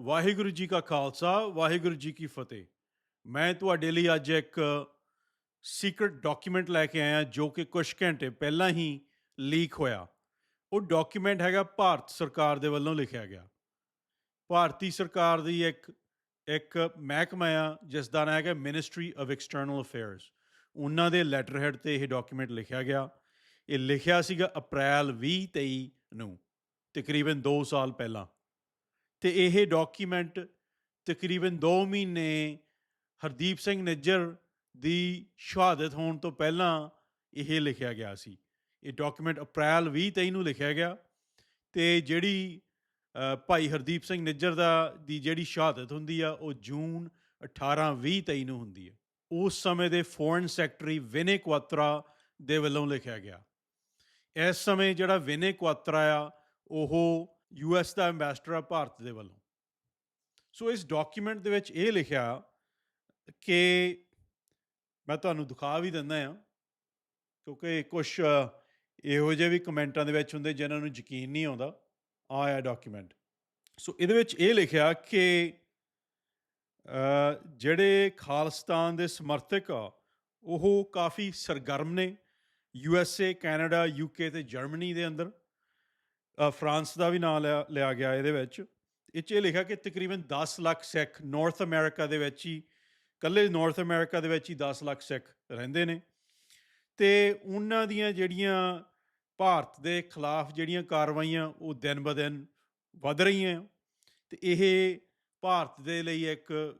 ਵਾਹਿਗੁਰੂ ਜੀ ਕਾ ਖਾਲਸਾ, ਵਾਹਿਗੁਰੂ ਜੀ ਕੀ ਫਤਿਹ। ਮੈਂ ਤੁਹਾਡੇ ਲਈ ਅੱਜ ਇੱਕ ਸੀਕ੍ਰੀਟ ਡਾਕੂਮੈਂਟ ਲੈ ਕੇ ਆਇਆ, ਜੋ ਕਿ ਕੁਝ ਘੰਟੇ ਪਹਿਲਾਂ ਹੀ ਲੀਕ ਹੋਇਆ। ਉਹ ਡਾਕੂਮੈਂਟ ਹੈਗਾ ਭਾਰਤ ਸਰਕਾਰ ਦੇ ਵੱਲੋਂ ਲਿਖਿਆ ਗਿਆ। ਭਾਰਤੀ ਸਰਕਾਰ ਦੀ ਇੱਕ ਇੱਕ ਮਹਿਕਮਾ ਆ ਜਿਸ ਦਾ ਨਾਮ ਹੈਗਾ ਮਿਨਿਸਟਰੀ ਆਫ ਐਕਸਟਰਨਲ ਅਫੇਅਰਸ ਉਹਨਾਂ ਦੇ ਲੈਟਰ ਹੈਡ ਤੇ ਇਹ ਡਾਕੂਮੈਂਟ ਲਿਖਿਆ ਗਿਆ। ਇਹ ਲਿਖਿਆ ਸੀਗਾ ਅਪ੍ਰੈਲ 2023 ਨੂੰ, ਤਕਰੀਬਨ 2 ਸਾਲ ਪਹਿਲਾਂ। ਤੇ ਇਹ ਡਾਕੂਮੈਂਟ ਤਕਰੀਬਨ 2 ਮਹੀਨੇ ਹਰਦੀਪ ਸਿੰਘ ਨਿੱਜਰ ਦੀ ਸ਼ਹਾਦਤ ਹੋਣ ਤੋਂ ਪਹਿਲਾਂ ਇਹ ਲਿਖਿਆ ਗਿਆ ਸੀ। ਇਹ ਡਾਕੂਮੈਂਟ ਅਪ੍ਰੈਲ 2023 ਨੂੰ ਲਿਖਿਆ ਗਿਆ ਤੇ ਜਿਹੜੀ ਭਾਈ ਹਰਦੀਪ ਸਿੰਘ ਨਿੱਜਰ ਦਾ, ਦੀ ਜਿਹੜੀ ਸ਼ਹਾਦਤ ਹੁੰਦੀ ਆ, ਉਹ ਜੂਨ 18 2023 ਨੂੰ ਹੁੰਦੀ ਹੈ ਉਸ ਸਮੇਂ ਦੇ ਫੋਰਨ ਸੈਕਟਰੀ ਵਿਨੇ ਕੁਆਤਰਾ ਦੇ ਵੱਲੋਂ ਲਿਖਿਆ ਗਿਆ। ਇਸ ਸਮੇਂ ਜਿਹੜਾ ਵਿਨੇ ਕੁਆਤਰਾ ਆ, ਉਹ ਯੂਐਸ ਦਾ ਐਮਬੈਸਡਰ ਆ ਭਾਰਤ ਦੇ ਵੱਲੋਂ। ਸੋ ਇਸ ਡਾਕੂਮੈਂਟ ਦੇ ਵਿੱਚ ਇਹ ਲਿਖਿਆ ਕਿ ਮੈਂ ਤੁਹਾਨੂੰ ਦਿਖਾ ਵੀ ਦਿੰਦਾ ਆ ਕਿਉਂਕਿ ਕੁਝ ਇਹੋ ਜਿਹੇ ਵੀ ਕਮੈਂਟਾਂ ਦੇ ਵਿੱਚ ਹੁੰਦੇ ਜਿਨ੍ਹਾਂ ਨੂੰ ਯਕੀਨ ਨਹੀਂ ਆਉਂਦਾ ਆਇਆ ਡਾਕੂਮੈਂਟ ਸੋ ਇਹਦੇ ਵਿੱਚ ਇਹ ਲਿਖਿਆ ਕਿ ਜਿਹੜੇ ਖਾਲਸਤਾਨ ਦੇ ਸਮਰਥਕ ਆ, ਉਹ ਕਾਫੀ ਸਰਗਰਮ ਨੇ U S A Canada UK ਤੇ ਜਰਮਨੀ ਦੇ ਅੰਦਰ। ਫਰਾਂਸ ਦਾ ਵੀ ਨਾਮ ਲਿਆ ਲਿਆ ਗਿਆ ਇਹਦੇ ਵਿੱਚ। ਇਹ 'ਚ ਇਹ ਲਿਖਿਆ ਕਿ ਤਕਰੀਬਨ 10 ਲੱਖ ਸਿੱਖ ਨਾਰਥ ਅਮਰੀਕਾ ਦੇ ਵਿੱਚ ਹੀ ਕੱਲੇ ਨਾਰਥ ਅਮਰੀਕਾ ਦੇ ਵਿੱਚ ਹੀ 10 ਲੱਖ ਸਿੱਖ ਰਹਿੰਦੇ ਨੇ। ਤੇ ਉਹਨਾਂ ਦੀਆਂ ਜਿਹੜੀਆਂ ਭਾਰਤ ਦੇ ਖਿਲਾਫ ਜਿਹੜੀਆਂ ਕਾਰਵਾਈਆਂ, ਉਹ ਦਿਨ ਬ ਦਿਨ ਵੱਧ ਰਹੀਆਂ। ਤੇ ਇਹ ਭਾਰਤ ਦੇ ਲਈ ਇੱਕ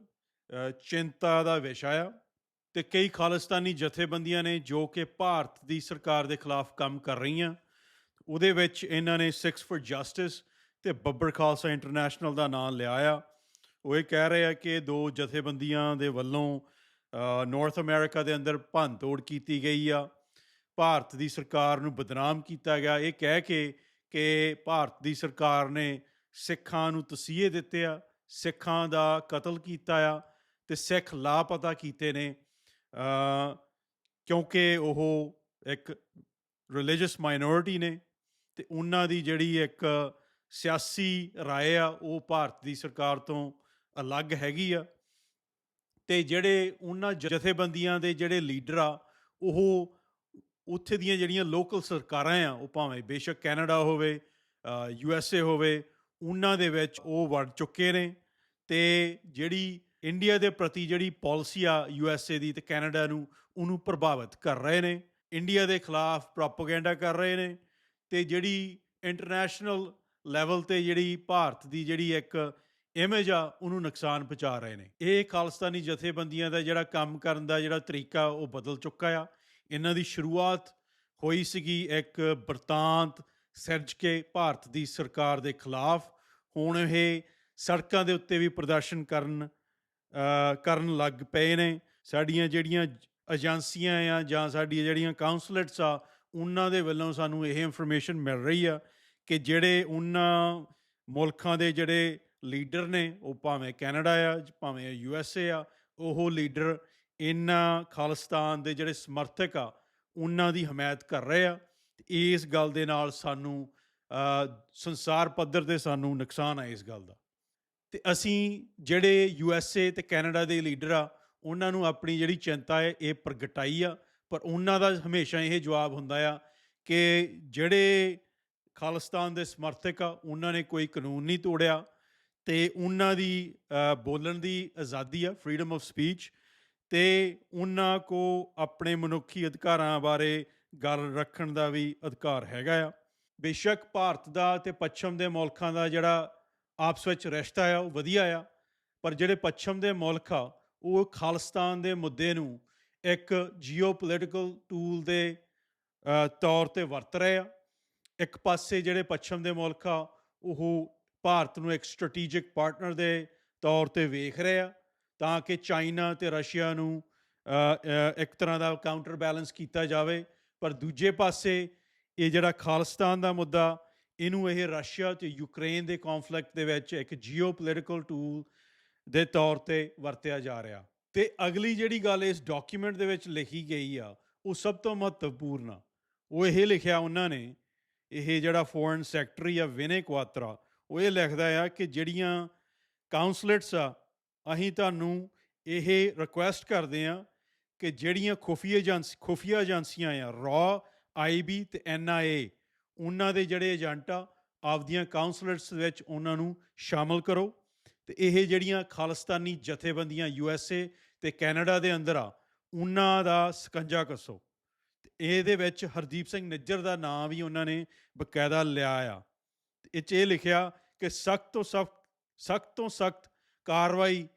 ਚਿੰਤਾ ਦਾ ਵਿਸ਼ਾ ਆ। ਤੇ ਕਈ ਖਾਲਿਸਤਾਨੀ ਜਥੇਬੰਦੀਆਂ ਨੇ ਜੋ ਕਿ ਭਾਰਤ ਦੀ ਸਰਕਾਰ ਦੇ ਖਿਲਾਫ ਕੰਮ ਕਰ ਰਹੀਆਂ। ਉਹਦੇ ਵਿੱਚ ਇਹਨਾਂ ਨੇ ਸਿਕਸ ਫॉर ਜਸਟਿਸ ਤੇ ਬੱਬਰ ਖਾਲਸਾ ਇੰਟਰਨੈਸ਼ਨਲ ਦਾ ਨਾਮ ਲਿਆ ਆ। ਉਹ ਇਹ ਕਹਿ ਰਹੇ ਆ ਕਿ ਦੋ ਜਥੇਬੰਦੀਆਂ ਦੇ ਵੱਲੋਂ ਨਾਰਥ ਅਮਰੀਕਾ ਦੇ ਅੰਦਰ ਭੰਨਤੋੜ ਕੀਤੀ ਗਈ ਆ। ਭਾਰਤ ਦੀ ਸਰਕਾਰ ਨੂੰ ਬਦਨਾਮ ਕੀਤਾ ਗਿਆ। ਇਹ ਕਹਿ ਕੇ ਕਿ ਭਾਰਤ ਦੀ ਸਰਕਾਰ ਨੇ ਸਿੱਖਾਂ ਨੂੰ ਤਸੀਹੇ ਦਿੱਤੇ ਆ, ਸਿੱਖਾਂ ਦਾ ਕਤਲ ਕੀਤਾ ਆ ਤੇ ਸਿੱਖ ਲਾਪਤਾ ਕੀਤੇ ਨੇ। ਕਿਉਂਕਿ ਉਹ ਇੱਕ ਰਿਲੀਜੀਅਸ ਮਾਈਨੋਰਿਟੀ ਨੇ। ਤੇ ਉਹਨਾਂ ਦੀ ਜਿਹੜੀ ਇੱਕ ਸਿਆਸੀ ਰਾਏ ਆ, ਉਹ ਭਾਰਤ ਦੀ ਸਰਕਾਰ ਤੋਂ ਅਲੱਗ ਹੈਗੀ ਆ। ਤੇ ਜਿਹੜੇ ਉਹਨਾਂ ਜਥੇਬੰਦੀਆਂ ਦੇ ਜਿਹੜੇ ਲੀਡਰ ਆ, ਉਹ ਉੱਥੇ ਦੀਆਂ ਜਿਹੜੀਆਂ ਲੋਕਲ ਸਰਕਾਰਾਂ ਆ, ਉਹ ਭਾਵੇਂ ਬੇਸ਼ੱਕ ਕੈਨੇਡਾ ਹੋਵੇ ਯੂ ਐਸ ਏ ਹੋਵੇ, ਉਹਨਾਂ ਦੇ ਵਿੱਚ ਉਹ ਵੜ ਚੁੱਕੇ ਨੇ। ਤੇ ਜਿਹੜੀ ਇੰਡੀਆ ਦੇ ਪ੍ਰਤੀ ਜਿਹੜੀ ਪਾਲਿਸੀ ਆ, ਯੂ ਐਸ ਏ ਦੀ ਤੇ ਕੈਨੇਡਾ ਨੂੰ, ਉਹਨੂੰ ਪ੍ਰਭਾਵਿਤ ਕਰ ਰਹੇ ਨੇ। ਇੰਡੀਆ ਦੇ ਖਿਲਾਫ ਪ੍ਰੋਪਾਗੈਂਡਾ ਕਰ ਰਹੇ ਨੇ। ਤੇ ਜਿਹੜੀ ਇੰਟਰਨੈਸ਼ਨਲ ਲੈਵਲ ਤੇ ਜਿਹੜੀ ਭਾਰਤ ਦੀ ਜਿਹੜੀ ਇੱਕ ਇਮੇਜ ਆ, ਉਹਨੂੰ ਨੁਕਸਾਨ ਪਹੁੰਚਾ ਰਹੇ ਨੇ। ਇਹ ਖਾਲਿਸਤਾਨੀ ਜਥੇਬੰਦੀਆਂ ਦਾ ਜਿਹੜਾ ਕੰਮ ਕਰਨ ਦਾ ਜਿਹੜਾ ਤਰੀਕਾ, ਉਹ ਬਦਲ ਚੁੱਕਾ ਆ। ਇਹਨਾਂ ਦੀ ਸ਼ੁਰੂਆਤ ਹੋਈ ਸੀਗੀ ਇੱਕ ਬਰਤਾਂਤ ਸਿਰਜ ਕੇ ਭਾਰਤ ਦੀ ਸਰਕਾਰ ਦੇ ਖਿਲਾਫ। ਹੁਣ ਇਹ ਸੜਕਾਂ ਦੇ ਉੱਤੇ ਵੀ ਪ੍ਰਦਰਸ਼ਨ ਕਰਨ ਕਰਨ ਲੱਗ ਪਏ ਨੇ। ਸਾਡੀਆਂ ਜਿਹੜੀਆਂ ਏਜੰਸੀਆਂ ਆ ਜਾਂ ਸਾਡੀਆਂ ਜਿਹੜੀਆਂ ਕਾਉਂਸਲੇਟਸ ਆ ਉਹਨਾਂ ਦੇ ਵੱਲੋਂ ਸਾਨੂੰ ਇਹ ਇਨਫੋਰਮੇਸ਼ਨ ਮਿਲ ਰਹੀ ਆ ਕਿ ਜਿਹੜੇ ਉਹਨਾਂ ਮੁਲਕਾਂ ਦੇ ਜਿਹੜੇ ਲੀਡਰ ਨੇ, ਉਹ ਭਾਵੇਂ ਕੈਨੇਡਾ ਆ, ਭਾਵੇਂ ਯੂ ਐਸ ਏ ਆ, ਉਹ ਲੀਡਰ ਇਹਨਾਂ ਖਾਲਿਸਤਾਨ ਦੇ ਜਿਹੜੇ ਸਮਰਥਕ ਆ, ਉਹਨਾਂ ਦੀ ਹਮਾਇਤ ਕਰ ਰਹੇ ਆ। ਤੇ ਇਸ ਗੱਲ ਦੇ ਨਾਲ ਸਾਨੂੰ ਸੰਸਾਰ ਪੱਧਰ ਤੇ ਸਾਨੂੰ ਨੁਕਸਾਨ ਆ ਇਸ ਗੱਲ ਦਾ। ਤੇ ਅਸੀਂ ਜਿਹੜੇ ਯੂ ਐਸ ਏ ਤੇ ਕੈਨੇਡਾ ਦੇ ਲੀਡਰ ਆ, ਉਹਨਾਂ ਨੂੰ ਆਪਣੀ ਜਿਹੜੀ ਚਿੰਤਾ ਹੈ, ਇਹ ਪ੍ਰਗਟਾਈ ਆ। ਪਰ ਉਹਨਾਂ ਦਾ ਹਮੇਸ਼ਾ ਇਹ ਜਵਾਬ ਹੁੰਦਾ ਆ ਕਿ ਜਿਹੜੇ ਖਾਲਿਸਤਾਨ ਦੇ ਸਮਰਥਕ ਆ, ਉਹਨਾਂ ਨੇ ਕੋਈ ਕਾਨੂੰਨ ਨਹੀਂ ਤੋੜਿਆ ਤੇ ਉਹਨਾਂ ਦੀ ਬੋਲਣ ਦੀ ਆਜ਼ਾਦੀ ਆ ਫਰੀडम ਆਫ ਸਪੀਚ ਤੇ ਉਹਨਾਂ ਕੋ ਆਪਣੇ ਮਨੁੱਖੀ ਅਧਿਕਾਰਾਂ ਬਾਰੇ ਗੱਲ ਰੱਖਣ ਦਾ ਵੀ ਅਧਿਕਾਰ ਹੈਗਾ ਆ। ਬੇਸ਼ੱਕ ਭਾਰਤ ਦਾ ਤੇ ਪੱਛਮ ਦੇ ਮੁਲਕਾਂ ਦਾ ਜਿਹੜਾ ਆਪਸ ਵਿੱਚ ਰਿਸ਼ਤਾ ਆ, ਉਹ ਵਧੀਆ ਆ, ਪਰ ਜਿਹੜੇ ਪੱਛਮ ਦੇ ਮੁਲਕ ਆ, ਉਹ ਖਾਲਿਸਤਾਨ ਦੇ ਮੁੱਦੇ ਨੂੰ ਇੱਕ ਜੀਓਪੋਲਿਟੀਕਲ ਟੂਲ ਦੇ ਤੌਰ ਤੇ ਵਰਤ ਰਹੇ ਆ। ਇੱਕ ਪਾਸੇ ਜਿਹੜੇ ਪੱਛਮ ਦੇ ਮੁਲਕ ਆ, ਉਹ ਭਾਰਤ ਨੂੰ ਇੱਕ ਸਟ੍ਰੈਟੇਜਿਕ ਪਾਰਟਨਰ ਦੇ ਤੌਰ ਤੇ ਵੇਖ ਰਹੇ ਆ, ਤਾਂ ਕਿ ਚਾਈਨਾ ਤੇ ਰਸ਼ੀਆ ਨੂੰ ਇੱਕ ਤਰ੍ਹਾਂ ਦਾ ਕਾਊਂਟਰ ਬੈਲੈਂਸ ਕੀਤਾ ਜਾਵੇ। ਪਰ ਦੂਜੇ ਪਾਸੇ ਇਹ ਜਿਹੜਾ ਖਾਲਿਸਤਾਨ ਦਾ ਮੁੱਦਾ, ਇਹਨੂੰ ਇਹ ਰਸ਼ੀਆ ਤੇ ਯੂਕਰੇਨ ਦੇ ਕਨਫਲਿਕਟ ਦੇ ਵਿੱਚ ਇੱਕ ਜੀਓਪੋਲਿਟੀਕਲ ਟੂਲ ਦੇ ਤੌਰ ਤੇ ਵਰਤਿਆ ਜਾ ਰਿਹਾ। ਤੇ ਅਗਲੀ ਜਿਹੜੀ ਗੱਲ ਇਸ ਡਾਕੂਮੈਂਟ ਦੇ ਵਿੱਚ ਲਿਖੀ ਗਈ ਆ, ਉਹ ਸਭ ਤੋਂ ਮਹੱਤਵਪੂਰਨ ਆ। ਉਹ ਇਹ ਲਿਖਿਆ ਉਹਨਾਂ ਨੇ, ਇਹ ਜਿਹੜਾ ਫੋਰਨ ਸੈਕਟਰੀ ਆ ਵਿਨੇ ਕੁਆਤਰਾ, ਉਹ ਇਹ ਲਿਖਦਾ ਆ ਕਿ ਜਿਹੜੀਆਂ ਕਾਉਂਸਲੇਟਸ ਆ, ਅਸੀਂ ਤੁਹਾਨੂੰ ਇਹ ਰਿਕੁਐਸਟ ਕਰਦੇ ਆ ਕਿ ਜਿਹੜੀਆਂ ਖੁਫੀਆ ਏਜੰਸੀ, ਖੁਫੀਆ ਏਜੰਸੀਆਂ ਆ, ਰॉ ਆਈਬੀ ਤੇ ਐਨਆਈਏ ਉਹਨਾਂ ਦੇ ਜਿਹੜੇ ਏਜੰਟ ਆ, ਆਪਦੀਆਂ ਕਾਉਂਸਲੇਟਸ ਵਿੱਚ ਉਹਨਾਂ ਨੂੰ ਸ਼ਾਮਲ ਕਰੋ। ਤੇ ਇਹ ਜਿਹੜੀਆਂ ਖਾਲਿਸਤਾਨੀ ਜਥੇਬੰਦੀਆਂ ਯੂਐਸਏ ਤੇ ਕੈਨੇਡਾ ਦੇ ਅੰਦਰ ਆ, ਉਹਨਾਂ ਦਾ ਸਕੰਜਾ ਕੱਸੋ। ਤੇ ਇਹਦੇ ਵਿੱਚ ਹਰਦੀਪ ਸਿੰਘ ਨਿੱਜਰ ਦਾ ਨਾਮ ਵੀ ਉਹਨਾਂ ਨੇ ਬਕਾਇਦਾ ਲਿਆ ਆ। ਤੇ ਇਹ 'ਚ ਇਹ ਲਿਖਿਆ ਕਿ ਸਖਤ ਤੋਂ ਸਖਤ ਸਖਤ ਤੋਂ ਸਖਤ ਕਾਰਵਾਈ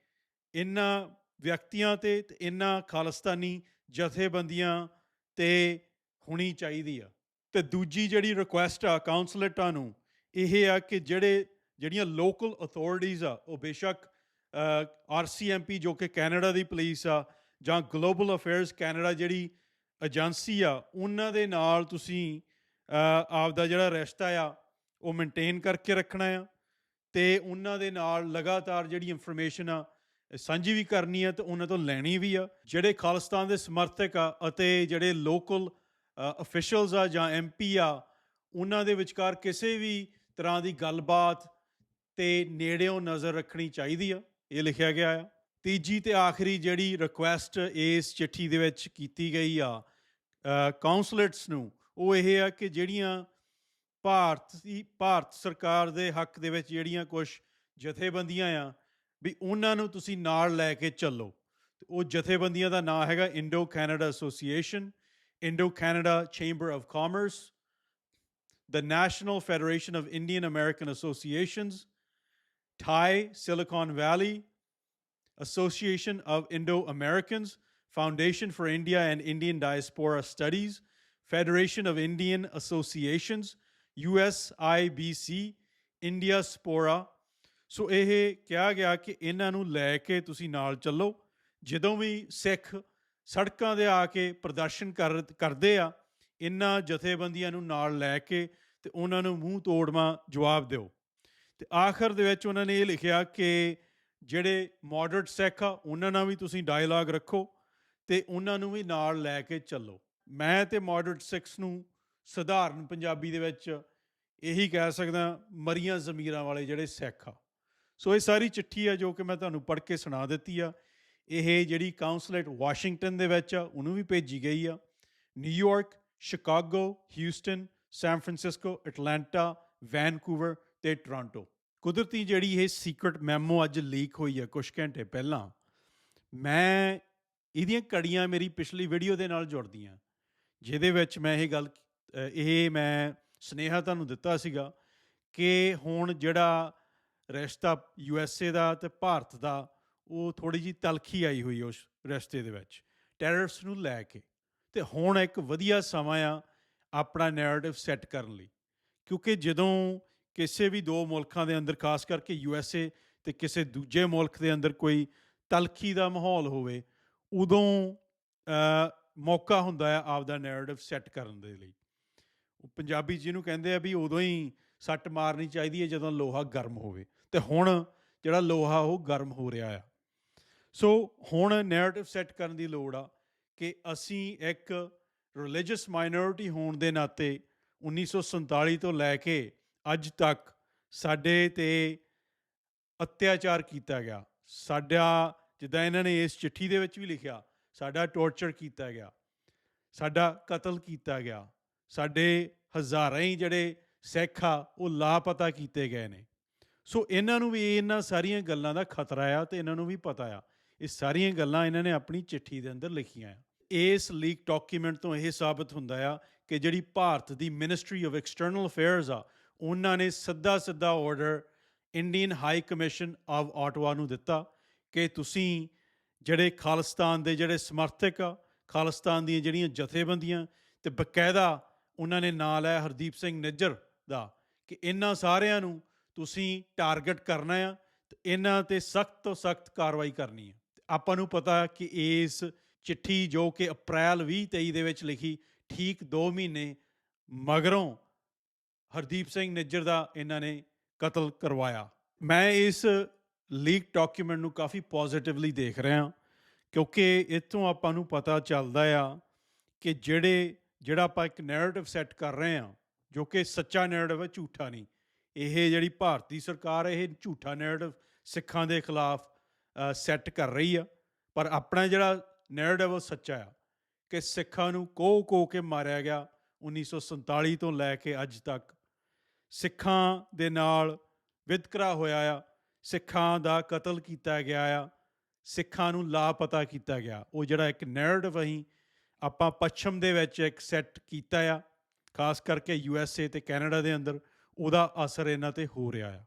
ਇਹਨਾਂ ਵਿਅਕਤੀਆਂ ਤੇ ਤੇ ਇਹਨਾਂ ਖਾਲਿਸਤਾਨੀ ਜਥੇਬੰਦੀਆਂ ਤੇ ਹੋਣੀ ਚਾਹੀਦੀ ਆ। ਤੇ ਦੂਜੀ ਜਿਹੜੀ ਰਿਕੁਐਸਟ ਆ ਕਾਉਂਸਲੇਟਾਂ ਨੂੰ, ਇਹ ਆ ਕਿ ਜਿਹੜੇ ਜਿਹੜੀਆਂ ਲੋਕਲ ਅਥਾਰਟੀਆਂ ਆ ਉਹ ਬੇਸ਼ੱਕ ਆਰਸੀਐਮਪੀ ਜੋ ਕਿ ਕੈਨੇਡਾ ਦੀ ਪੁਲਿਸ ਆ ਜਾਂ ਗਲੋਬਲ ਅਫੇਅਰਸ ਕੈਨੇਡਾ ਜਿਹੜੀ ਏਜੰਸੀ ਆ ਉਹਨਾਂ ਦੇ ਨਾਲ ਤੁਸੀਂ ਅ, ਆਪ ਦਾ ਜਿਹੜਾ ਰਿਸ਼ਤਾ ਆ ਉਹ ਮੇਨਟੇਨ ਕਰਕੇ ਰੱਖਣਾ ਆ। ਤੇ ਉਹਨਾਂ ਦੇ ਨਾਲ ਲਗਾਤਾਰ ਜਿਹੜੀ ਇਨਫੋਰਮੇਸ਼ਨ ਆ ਸਾਂਝੀ ਵੀ ਕਰਨੀ ਆ ਤੇ ਉਹਨਾਂ ਤੋਂ ਲੈਣੀ ਵੀ ਆ। ਜਿਹੜੇ ਖਾਲਿਸਤਾਨ ਦੇ ਸਮਰਥਕ ਆ ਅਤੇ ਜਿਹੜੇ ਲੋਕਲ ਅਫੀਸ਼ੀਅਲਸ ਆ ਜਾਂ ਐਮਪੀ ਆ ਉਹਨਾਂ ਦੇ ਵਿਚਕਾਰ ਕਿਸੇ ਵੀ ਤਰ੍ਹਾਂ ਦੀ ਗੱਲਬਾਤ ਤੇ ਨੇੜਿਓਂ ਨਜ਼ਰ ਰੱਖਣੀ ਚਾਹੀਦੀ ਆ ਇਹ ਲਿਖਿਆ ਗਿਆ ਆ। ਤੀਜੀ ਤੇ ਆਖਰੀ ਜਿਹੜੀ ਰਿਕੁਐਸਟ ਇਸ ਚਿੱਠੀ ਦੇ ਵਿੱਚ ਕੀਤੀ ਗਈ ਆ ਕਾਉਂਸਲੇਟਸ ਨੂੰ ਉਹ ਇਹ ਆ ਕਿ ਜਿਹੜੀਆਂ ਭਾਰਤ ਦੀ ਭਾਰਤ ਸਰਕਾਰ ਦੇ ਹੱਕ ਦੇ ਵਿੱਚ ਜਿਹੜੀਆਂ ਕੁਝ ਜਥੇਬੰਦੀਆਂ ਆ ਵੀ ਉਹਨਾਂ ਨੂੰ ਤੁਸੀਂ ਨਾਲ ਲੈ ਕੇ ਚੱਲੋ। ਤੇ ਉਹ ਜਥੇਬੰਦੀਆਂ ਦਾ ਨਾਮ ਹੈਗਾ Indo Canada association Indo Canada chamber of commerce the National Federation of Indian American Associations, Thai Silicon Valley, Association of Indo Americans, Foundation for India and Indian Diaspora Studies, Federation of Indian Associations, USIBC, India Spora. So ਇਹ ਕਿਹਾ ਗਿਆ ਕਿ ਇਹਨਾਂ ਨੂੰ ਲੈ ਕੇ ਤੁਸੀਂ ਨਾਲ ਚੱਲੋ ਜਦੋਂ ਵੀ ਸਿੱਖ ਸੜਕਾਂ ਦੇ ਆ ਕੇ ਪ੍ਰਦਰਸ਼ਨ ਕਰ ਕਰਦੇ ਆ ਇਹਨਾਂ ਜਥੇਬੰਦੀਆਂ ਨੂੰ ਨਾਲ ਲੈ ਕੇ ਤੇ ਉਹਨਾਂ ਨੂੰ ਮੂੰਹ ਤੋੜਵਾ ਜਵਾਬ ਦਿਓ ਤੇ ਆਖਰ ਦੇ ਵਿੱਚ ਉਹਨਾਂ ਨੇ ਇਹ ਲਿਖਿਆ ਕਿ ਜਿਹੜੇ ਮੋਡਰੇਟ ਸਿੱਖ ਆ, ਉਹਨਾਂ ਨਾਲ ਵੀ ਤੁਸੀਂ ਡਾਇਲਾਗ ਰੱਖੋ ਤੇ ਉਹਨਾਂ ਨੂੰ ਵੀ ਨਾਲ ਲੈ ਕੇ ਚੱਲੋ। ਮੈਂ ਤੇ ਮੋਡਰੇਟ ਸਿੱਖਸ ਨੂੰ ਸਧਾਰਨ ਪੰਜਾਬੀ ਦੇ ਵਿੱਚ ਇਹੀ ਕਹਿ ਸਕਦਾ, ਮਰੀਆਂ ਜ਼ਮੀਰਾਂ ਵਾਲੇ ਜਿਹੜੇ ਸਿੱਖ ਆ। ਸੋ ਇਹ ਸਾਰੀ ਚਿੱਠੀ ਆ ਜੋ ਕਿ ਮੈਂ ਤੁਹਾਨੂੰ ਪੜ੍ਹ ਕੇ ਸੁਣਾ ਦਿੱਤੀ ਆ। ਇਹ ਜਿਹੜੀ ਕਾਉਂਸਲੇਟ ਵਾਸ਼ਿੰਗਟਨ ਦੇ ਵਿੱਚ ਆ, ਉਹਨੂੰ ਵੀ ਭੇਜੀ ਗਈ ਆ। New York Chicago Houston San Francisco Atlanta Vancouver ਤੇ ਟੋਰਾਂਟੋ ਕੁਦਰਤੀ ਜਿਹੜੀ ਇਹ ਸੀਕ੍ਰੇਟ ਮੈਮੋ ਅੱਜ ਲੀਕ ਹੋਈ ਹੈ ਕੁਝ ਘੰਟੇ ਪਹਿਲਾਂ, ਮੈਂ ਇਹਦੀਆਂ ਕੜੀਆਂ ਮੇਰੀ ਪਿਛਲੀ ਵੀਡੀਓ ਦੇ ਨਾਲ ਜੁੜਦੀਆਂ। ਜਿਹਦੇ ਵਿੱਚ ਮੈਂ ਇਹ ਗੱਲ ਇਹ ਮੈਂ ਸਨੇਹਾ ਤੁਹਾਨੂੰ ਦਿੱਤਾ ਸੀਗਾ ਕਿ ਹੁਣ ਜਿਹੜਾ ਰਿਸ਼ਤਾ ਯੂ ਐੱਸ ਏ ਦਾ ਤੇ ਭਾਰਤ ਦਾ, ਉਹ ਥੋੜੀ ਜੀ ਤਲਖੀ ਆਈ ਹੋਈ ਉਸ ਰਿਸ਼ਤੇ ਦੇ ਵਿੱਚ ਟੈਰਰਿਸਟ ਨੂੰ ਲੈ ਕੇ। ਤੇ ਹੁਣ ਇੱਕ ਵਧੀਆ ਸਮਾਂ ਆ ਆਪਣਾ ਨੈਰੇਟਿਵ ਸੈੱਟ ਕਰਨ ਲਈ। ਕਿਉਂਕਿ ਜਦੋਂ ਕਿਸੇ ਵੀ ਦੋ ਮੁਲਕਾਂ ਦੇ ਅੰਦਰ, ਖਾਸ ਕਰਕੇ ਯੂ ਐੱਸ ਏ ਤੇ ਕਿਸੇ ਦੂਜੇ ਮੁਲਕ ਦੇ ਅੰਦਰ ਕੋਈ ਤਲਖੀ ਦਾ ਮਾਹੌਲ ਹੋਵੇ, ਉਦੋਂ ਮੌਕਾ ਹੁੰਦਾ ਆ ਆਪਦਾ ਨੈਰੇਟਿਵ ਸੈੱਟ ਕਰਨ ਦੇ ਲਈ। ਉਹ ਪੰਜਾਬੀ ਜਿਹਨੂੰ ਕਹਿੰਦੇ ਆ ਵੀ ਉਦੋਂ ਹੀ ਸੱਟ ਮਾਰਨੀ ਚਾਹੀਦੀ ਹੈ ਜਦੋਂ ਲੋਹਾ ਗਰਮ ਹੋਵੇ। ਤੇ ਹੁਣ ਜਿਹੜਾ ਲੋਹਾ ਉਹ ਗਰਮ ਹੋ ਰਿਹਾ ਆ। ਸੋ ਹੁਣ ਨੈਰੇਟਿਵ ਸੈੱਟ ਕਰਨ ਦੀ ਲੋੜ ਆ ਕਿ ਅਸੀਂ ਇੱਕ ਰਿਲੀਜੀਅਸ ਮਾਈਨੋਰਿਟੀ ਹੋਣ ਦੇ ਨਾਤੇ 1947 ਤੋਂ ਲੈ ਕੇ ਅੱਜ ਤੱਕ ਸਾਡੇ ਤੇ ਅਤਿਆਚਾਰ ਕੀਤਾ ਗਿਆ। ਸਾਡਾ, ਜਿੱਦਾਂ ਇਹਨਾਂ ਨੇ ਇਸ ਚਿੱਠੀ ਦੇ ਵਿੱਚ ਵੀ ਲਿਖਿਆ, ਸਾਡਾ ਟੌਰਚਰ ਕੀਤਾ ਗਿਆ, ਸਾਡਾ ਕਤਲ ਕੀਤਾ ਗਿਆ, ਸਾਡੇ ਹਜ਼ਾਰਾਂ ਹੀ ਜਿਹੜੇ ਸਿੱਖ ਆ, ਉਹ ਲਾਪਤਾ ਕੀਤੇ ਗਏ ਨੇ। ਸੋ ਇਹਨਾਂ ਨੂੰ ਵੀ, ਇਹਨਾਂ ਸਾਰੀਆਂ ਗੱਲਾਂ ਦਾ ਖਤਰਾ ਆ ਤੇ ਇਹਨਾਂ ਨੂੰ ਵੀ ਪਤਾ ਆ। ਇਹ ਸਾਰੀਆਂ ਗੱਲਾਂ ਇਹਨਾਂ ਨੇ ਆਪਣੀ ਚਿੱਠੀ ਦੇ ਅੰਦਰ ਲਿਖੀਆਂ ਆ। ਇਸ ਲੀਕ ਡਾਕੂਮੈਂਟ ਤੋਂ ਇਹ ਸਾਬਤ ਹੁੰਦਾ ਆ ਕਿ ਜਿਹੜੀ ਭਾਰਤ ਦੀ ਮਿਨਿਸਟਰੀ ਆਫ ਐਕਸਟਰਨਲ ਅਫੇਅਰਸ ਆ ਉਹਨਾਂ ਨੇ ਸਿੱਧਾ ਸਿੱਧਾ order Indian high commission of Ottawa ਨੂੰ ਦਿੱਤਾ ਕਿ ਤੁਸੀਂ ਜਿਹੜੇ ਖਾਲਿਸਤਾਨ ਦੇ ਜਿਹੜੇ ਸਮਰਥਕ ਆ, ਖਾਲਿਸਤਾਨ ਦੀਆਂ ਜਿਹੜੀਆਂ ਜਥੇਬੰਦੀਆਂ ਤੇ ਬਕਾਇਦਾ ਉਹਨਾਂ ਨੇ ਨਾਂ ਲਿਆ ਹਰਦੀਪ ਸਿੰਘ ਨਿੱਜਰ ਦਾ ਕਿ ਇਹਨਾਂ ਸਾਰਿਆਂ ਨੂੰ ਤੁਸੀਂ ਟਾਰਗੇਟ ਕਰਨਾ ਆ ਤੇ ਇਹਨਾਂ ਤੇ ਸਖਤ ਤੋਂ ਸਖਤ ਕਾਰਵਾਈ ਕਰਨੀ ਹੈ ਤੇ ਆਪਾਂ ਨੂੰ ਪਤਾ ਕਿ ਇਸ ਚਿੱਠੀ ਜੋ ਕਿ ਅਪ੍ਰੈਲ 2023 ਦੇ ਵਿੱਚ ਲਿਖੀ ਠੀਕ 2 ਮਹੀਨੇ ਮਗਰੋਂ ਹਰਦੀਪ ਸਿੰਘ ਨਿੱਜਰ ਦਾ ਇਹਨਾਂ ਨੇ ਕਤਲ ਕਰਵਾਇਆ। ਮੈਂ ਇਸ ਲੀਕ ਡਾਕੂਮੈਂਟ ਨੂੰ ਕਾਫੀ ਪੋਜ਼ਿਟਿਵਲੀ ਦੇਖ ਰਿਹਾ ਕਿਉਂਕਿ ਇਤੋਂ ਆਪਾਂ ਨੂੰ ਪਤਾ ਚੱਲਦਾ ਆ ਕਿ ਜਿਹੜੇ, ਜਿਹੜਾ ਆਪਾਂ ਇੱਕ ਨੈਰੇਟਿਵ ਸੈੱਟ ਕਰ ਰਹੇ ਆ ਜੋ ਕਿ ਸੱਚਾ ਨੈਰੇਟਿਵ ਹੈ, ਝੂਠਾ ਨਹੀਂ। ਇਹ ਜਿਹੜੀ ਭਾਰਤੀ ਸਰਕਾਰ ਇਹ ਝੂਠਾ ਨੈਰੇਟਿਵ ਸਿੱਖਾਂ ਦੇ ਖਿਲਾਫ ਸੈੱਟ ਕਰ ਰਹੀ ਆ। ਪਰ ਆਪਣਾ ਜਿਹੜਾ ਨੈਰੇਟਿਵ ਉਹ ਸੱਚਾ ਆ ਕਿ ਸਿੱਖਾਂ ਨੂੰ ਕੋਹ ਕੋਹ ਕੇ ਮਾਰਿਆ ਗਿਆ 1947 ਤੋਂ ਲੈ ਕੇ ਅੱਜ ਤੱਕ। ਸਿੱਖਾਂ ਦੇ ਨਾਲ ਵਿਤਕਰਾ ਹੋਇਆ ਆ, ਸਿੱਖਾਂ ਦਾ ਕਤਲ ਕੀਤਾ ਗਿਆ ਆ, ਸਿੱਖਾਂ ਨੂੰ ਲਾਪਤਾ ਕੀਤਾ ਗਿਆ। ਉਹ ਜਿਹੜਾ ਇੱਕ ਨੈਰੇਟਿਵ ਅਸੀਂ ਆਪਾਂ ਪੱਛਮ ਦੇ ਵਿੱਚ ਇੱਕ ਸੈੱਟ ਕੀਤਾ ਆ, ਖਾਸ ਕਰਕੇ ਯੂ ਐਸ ਏ ਤੇ ਕੈਨੇਡਾ ਦੇ ਅੰਦਰ, ਉਹਦਾ ਅਸਰ ਇਹਨਾਂ ਤੇ ਹੋ ਰਿਹਾ ਆ।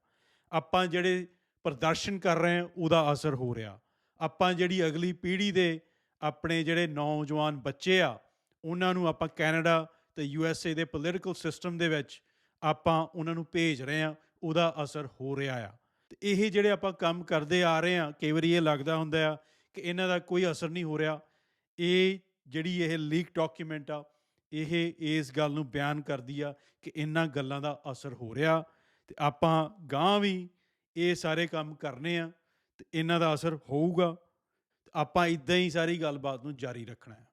ਆਪਾਂ ਜਿਹੜੇ ਪ੍ਰਦਰਸ਼ਨ ਕਰ ਰਹੇ ਹਾਂ, ਉਹਦਾ ਅਸਰ ਹੋ ਰਿਹਾ। ਆਪਾਂ ਜਿਹੜੀ ਅਗਲੀ ਪੀੜ੍ਹੀ ਦੇ ਆਪਣੇ ਜਿਹੜੇ ਨੌਜਵਾਨ ਬੱਚੇ ਆ, ਉਹਨਾਂ ਨੂੰ ਆਪਾਂ ਕੈਨੇਡਾ ਤੇ ਯੂ ਐਸ ਏ ਦੇ ਪੋਲੀਟੀਕਲ ਸਿਸਟਮ ਦੇ ਵਿੱਚ ਆਪਾਂ ਉਹਨਾਂ ਨੂੰ ਭੇਜ ਰਹੇ ਆ ਉਹਦਾ ਅਸਰ ਹੋ ਰਿਹਾ ਆ। ਤੇ ਇਹ ਜਿਹੜੇ ਆਪਾਂ ਕੰਮ ਕਰਦੇ ਆ ਰਹੇ ਆ ਕਈ ਵਾਰੀ ਇਹ ਲੱਗਦਾ ਹੁੰਦਾ ਆ ਕਿ ਇਹਨਾਂ ਦਾ ਕੋਈ ਅਸਰ ਨਹੀਂ ਹੋ ਰਿਹਾ। ਇਹ ਜਿਹੜੀ ਇਹ ਲੀਕ ਡਾਕੂਮੈਂਟ ਆ, ਇਹ ਇਸ ਗੱਲ ਨੂੰ ਬਿਆਨ ਕਰਦੀ ਆ ਕਿ ਇਹਨਾਂ ਗੱਲਾਂ ਦਾ ਅਸਰ ਹੋ ਰਿਹਾ। ਤੇ ਆਪਾਂ ਗਾਂ ਵੀ ਇਹ ਸਾਰੇ ਕੰਮ ਕਰਨੇ ਆ, ਤੇ ਇਹਨਾਂ ਦਾ ਅਸਰ ਹੋਊਗਾ। ਤੇ ਆਪਾਂ ਇਦਾਂ ਹੀ ਸਾਰੀ ਗੱਲਬਾਤ ਨੂੰ ਜਾਰੀ ਰੱਖਣਾ ਹੈ